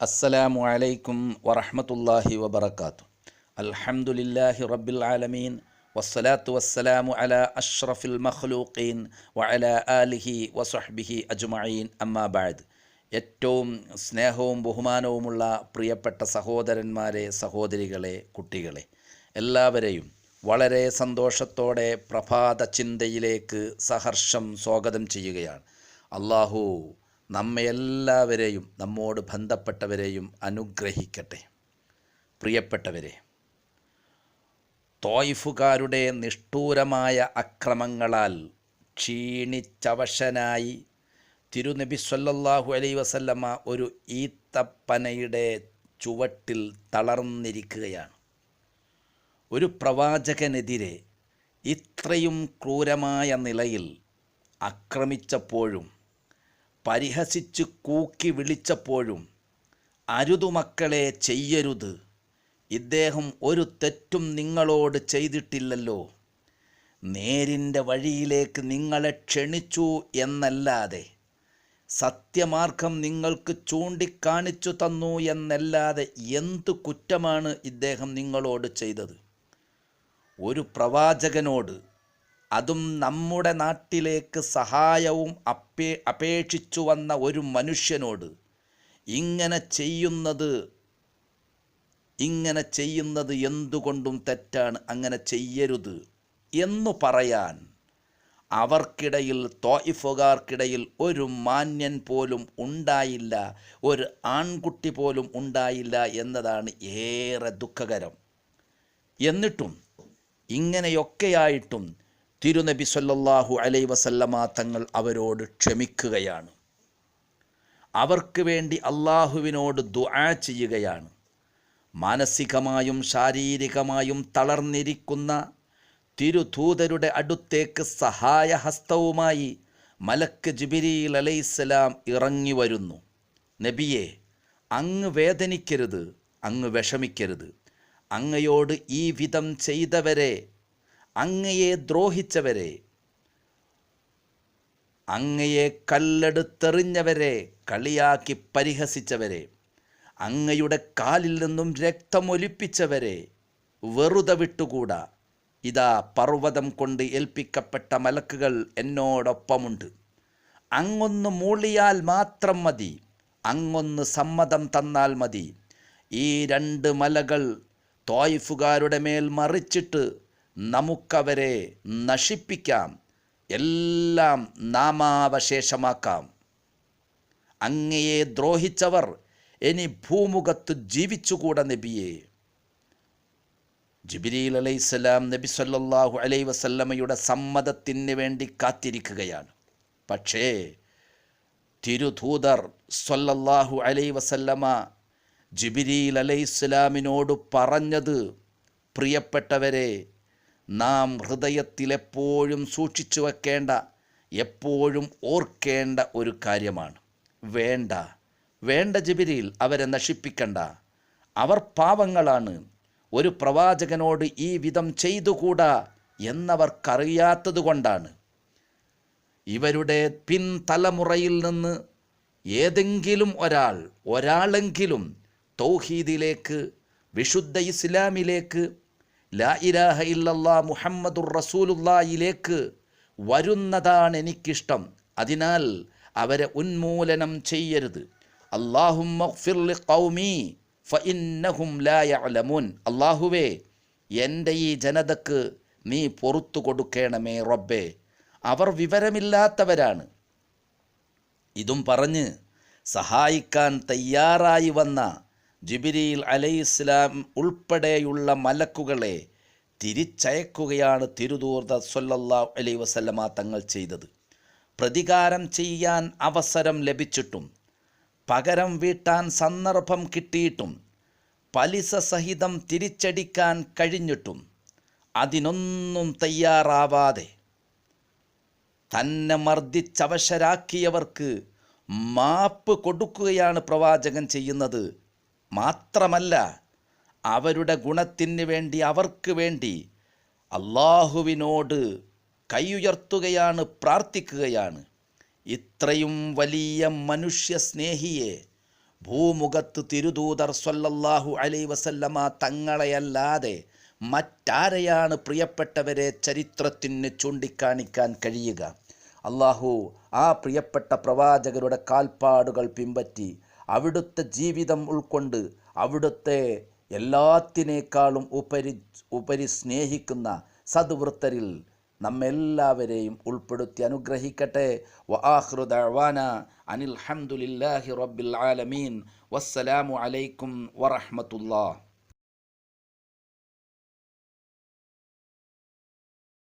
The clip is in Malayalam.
അസ്സലാമു അലൈക്കും വറഹ്മത്തുള്ളാഹി വബർക്കാത്തു അൽഹംദുലില്ലാഹി റബ്ബിൽ ആലമീൻ. വസ്സലാത്തു വസ്സലാമു അല അഷ്റഫിൽ മഖ്ലൂഖീൻ വഅലാ ആലിഹി വസഹ്ബിഹി അജ്മഈൻ. അമ്മാബാദ് ഏറ്റവും സ്നേഹവും ബഹുമാനവുമുള്ള പ്രിയപ്പെട്ട സഹോദരന്മാരെ സഹോദരികളെ കുട്ടികളെ എല്ലാവരെയും വളരെ സന്തോഷത്തോടെ പ്രഭാത ചിന്തയിലേക്ക് സഹർഷം സ്വാഗതം ചെയ്യുകയാണ്. അള്ളാഹു നമ്മെ എല്ലാവരെയും നമ്മോട് ബന്ധപ്പെട്ടവരെയും അനുഗ്രഹിക്കട്ടെ. പ്രിയപ്പെട്ടവരെ തോയ്ഫുകാരുടെ നിഷ്ഠൂരമായ അക്രമങ്ങളാൽ ക്ഷീണിച്ചവശനായി തിരുനബി സല്ലല്ലാഹു അലൈ വസല്ലമ്മ ഒരു ഈത്തപ്പനയുടെ ചുവട്ടിൽ തളർന്നിരിക്കുകയാണ്. ഒരു പ്രവാചകനെതിരെ ഇത്രയും ക്രൂരമായ നിലയിൽ ആക്രമിച്ചപ്പോഴും പരിഹസിച്ച് കൂക്കി വിളിച്ചപ്പോഴും അരുതു മക്കളെ ചെയ്യരുത്. ഇദ്ദേഹം ഒരു തെറ്റും നിങ്ങളോട് ചെയ്തിട്ടില്ലല്ലോ. നേരിന്റെ വഴിയിലേക്ക് നിങ്ങളെ ക്ഷണിച്ചു എന്നല്ലാതെ സത്യമാർഗം നിങ്ങൾക്ക് ചൂണ്ടിക്കാണിച്ചു തന്നു എന്നല്ലാതെ എന്തു കുറ്റമാണ് ഇദ്ദേഹം നിങ്ങളോട് ചെയ്തത്? ഒരു പ്രവാചകനോട് അതും നമ്മുടെ നാട്ടിലേക്ക് സഹായവും അപേ അപേക്ഷിച്ചു വന്ന ഒരു മനുഷ്യനോട് ഇങ്ങനെ ചെയ്യുന്നത് ഇങ്ങനെ ചെയ്യുന്നത് എന്തുകൊണ്ടും തെറ്റാണ് അങ്ങനെ ചെയ്യരുത് എന്നു പറയാൻ അവർക്കിടയിൽ തോയിഫുകാർക്കിടയിൽ ഒരു മാന്യൻ പോലും ഉണ്ടായില്ല ഒരു ആൺകുട്ടി പോലും ഉണ്ടായില്ല എന്നതാണ് ഏറെ ദുഃഖകരം. എന്നിട്ടും ഇങ്ങനെയൊക്കെയായിട്ടും തിരുനബി സല്ലല്ലാഹു അലൈ വസല്ലമ തങ്ങൾ അവരോട് ക്ഷമിക്കുകയാണ്. അവർക്ക് വേണ്ടി അള്ളാഹുവിനോട് ദുആ ചെയ്യുകയാണ്. മാനസികമായും ശാരീരികമായും തളർന്നിരിക്കുന്ന തിരുദൂതരുടെ അടുത്തേക്ക് സഹായഹസ്തവുമായി മലക്ക് ജിബിരിയിൽ അലൈഹിസ്സലാം ഇറങ്ങി വരുന്നു. നബിയെ അങ്ങ് വേദനിക്കരുത് അങ്ങ് വിഷമിക്കരുത്. അങ്ങയോട് ഈ വിധം ചെയ്തവരെ അങ്ങയെ ദ്രോഹിച്ചവരെ അങ്ങയെ കല്ലെടുത്തെറിഞ്ഞവരെ കളിയാക്കി പരിഹസിച്ചവരെ അങ്ങയുടെ കാലിൽ നിന്നും രക്തമൊലിപ്പിച്ചവരെ വെറുതെ വിട്ടുകൂടാ. ഇതാ പർവതം കൊണ്ട് ഏൽപ്പിക്കപ്പെട്ട മലക്കുകൾ എന്നോടൊപ്പമുണ്ട്. അങ്ങൊന്ന് മൂളിയാൽ മാത്രം മതി അങ്ങൊന്ന് സമ്മതം തന്നാൽ മതി. ഈ രണ്ട് മലകൾ തോയ്ഫുകാരുടെ മേൽ മറിച്ചിട്ട് നമുക്കവരെ നശിപ്പിക്കാം. എല്ലാം നാമാവശേഷമാക്കാം. അങ്ങയെ ദ്രോഹിച്ചവർ ഇനി ഭൂമുഖത്ത് ജീവിച്ചുകൂട നബിയെ. ജിബിരിൽ അലൈഹിസ്സലാം നബി സല്ലാഹു അലൈ വസല്ലമയുടെ സമ്മതത്തിന് വേണ്ടി കാത്തിരിക്കുകയാണ്. പക്ഷേ തിരുധൂതർ സല്ലല്ലാഹു അലൈ വസല്ലമ ജിബിരിൽ അലൈഹിസ്സലാമിനോട് പറഞ്ഞത് പ്രിയപ്പെട്ടവരെ നാം ഹൃദയത്തിലെപ്പോഴും സൂക്ഷിച്ചു വെക്കേണ്ട എപ്പോഴും ഓർക്കേണ്ട ഒരു കാര്യമാണ്. വേണ്ട. വേണ്ട ജിബിരിയിൽ അവരെ നശിപ്പിക്കണ്ട. അവർ പാവങ്ങളാണ്. ഒരു പ്രവാചകനോട് ഈ വിധം ചെയ്തുകൂടാ എന്നവർക്കറിയാത്തത് കൊണ്ടാണ് ഇവരുടെ പിൻതലമുറയിൽ നിന്ന് ഏതെങ്കിലും ഒരാൾ ഒരാളെങ്കിലും തൗഹീദിലേക്ക് വിശുദ്ധ ഇസ്ലാമിലേക്ക് ലാ ഇലാഹ ഇല്ലല്ലാ മുഹമ്മദുർ റസൂലുല്ലായിലേക്ക് വരുന്നതാണ് എനിക്കിഷ്ടം. അതിനാൽ അവരെ ഉന്മൂലനം ചെയ്യരുത്. അള്ളാഹും അള്ളാഹുവേ എന്റെ ഈ ജനതക്ക് നീ പൊറത്തു കൊടുക്കണമേ റബ്ബേ. അവർ വിവരമില്ലാത്തവരാണ്. ഇതും പറഞ്ഞ് സഹായിക്കാൻ തയ്യാറായി വന്ന ജിബിരിയിൽ അലൈഹിസ്ലാം ഉൾപ്പെടെയുള്ള മലക്കുകളെ തിരിച്ചയക്കുകയാണ് തിരുദൂർദ സൊല്ലല്ലാ അലൈ വസല്ലമ തങ്ങൾ ചെയ്തത്. പ്രതികാരം ചെയ്യാൻ അവസരം ലഭിച്ചിട്ടും പകരം വീട്ടാൻ സന്ദർഭം കിട്ടിയിട്ടും പലിസ സഹിതം തിരിച്ചടിക്കാൻ കഴിഞ്ഞിട്ടും അതിനൊന്നും തയ്യാറാവാതെ തന്നെ മർദ്ദിച്ചവശരാക്കിയവർക്ക് മാപ്പ് കൊടുക്കുകയാണ് പ്രവാചകൻ ചെയ്യുന്നത്. മാത്രമല്ല അവരുടെ ഗുണത്തിന് വേണ്ടി അവർക്ക് വേണ്ടി അള്ളാഹുവിനോട് കൈയുയർത്തുകയാണ് പ്രാർത്ഥിക്കുകയാണ്. ഇത്രയും വലിയ മനുഷ്യ സ്നേഹിയെ ഭൂമുഖത്ത് തിരുദൂതർ സ്വല്ലല്ലാഹു അലൈ വസല്ലമ തങ്ങളെയല്ലാതെ മറ്റാരെയാണ് പ്രിയപ്പെട്ടവരെ ചരിത്രത്തിന് ചൂണ്ടിക്കാണിക്കാൻ കഴിയുക? അള്ളാഹു ആ പ്രിയപ്പെട്ട പ്രവാചകരുടെ കാൽപ്പാടുകൾ പിമ്പറ്റി അവിടുത്തെ ജീവിതം ഉൾക്കൊണ്ട് അവിടുത്തെ എല്ലാത്തിനേക്കാളും ഉപരി ഉപരി സ്നേഹിക്കുന്ന സദ്വൃത്തരിൽ നമ്മെല്ലാവരെയും ഉൾപ്പെടുത്തി അനുഗ്രഹിക്കട്ടെ. വആഖിറു ദഅവാന അനിൽ ഹംദുലില്ലാഹി റബ്ബിൽ ആലമീൻ. വസ്സലാമു അലൈക്കും വറഹ്മത്തുള്ളാഹ്.